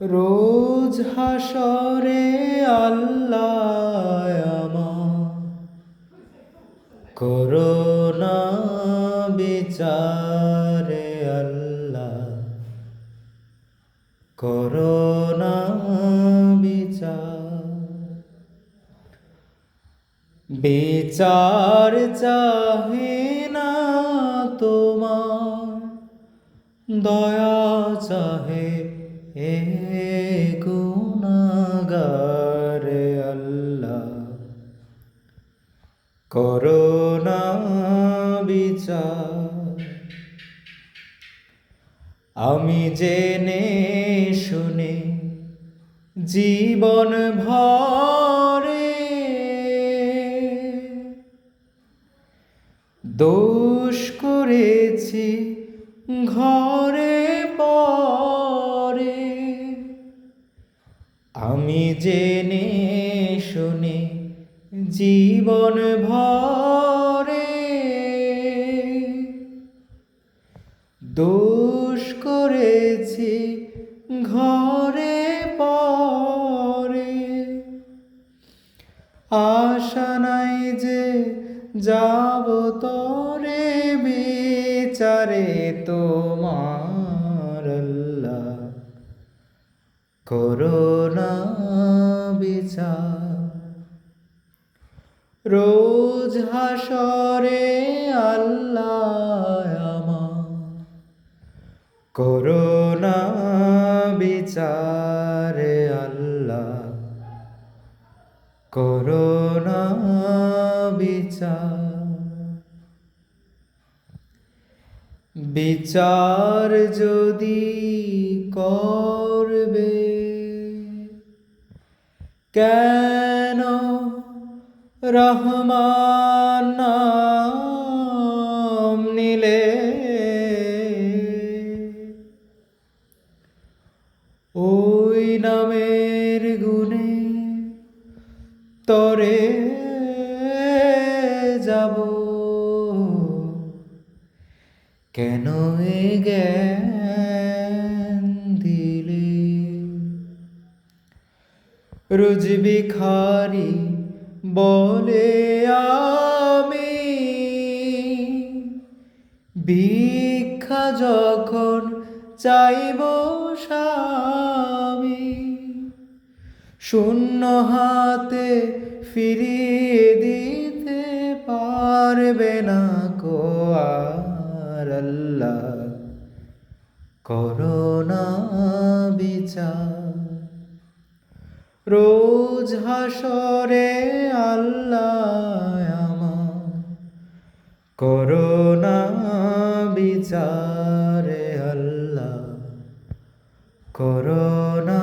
রোজ হাসরে আল্লাহ করোনা বিচারে আল্লাহ। করোনা বিচার। বিচার চাহে না তোমার। দয়া চাহে এ গুণাগারে আল্লাহ করোনা বিচার আমি জেনে শুনে জীবন ভরে দোষ করেছি ঘরে পরে আমি জেনে শুনে জীবন ভরে দোষ করেছি ঘরে পরে। আশা নাই যে যাব তরে বিচারে তোমার আল্লাহ। বিচার রোজ হাসরে আল্লাহ আমার। করোনা বিচারে আল্লাহ। করোনা বিচার। বিচার যদি করবে কেন রহমান নিলে? ওই নামের গুণে তরে যাব। কেন এ জ্ঞান রোজ ভিখারি বলে আমি। ভিক্ষা যখন চাইব স্বামী, শূন্য হাতে ফিরিয়ে দিতে পারবে না কো আর আল্লাহ। করোনা বিচার। রোজ হাসরে আল্লাহ করোনা বিচারে আল্লাহ। করোনা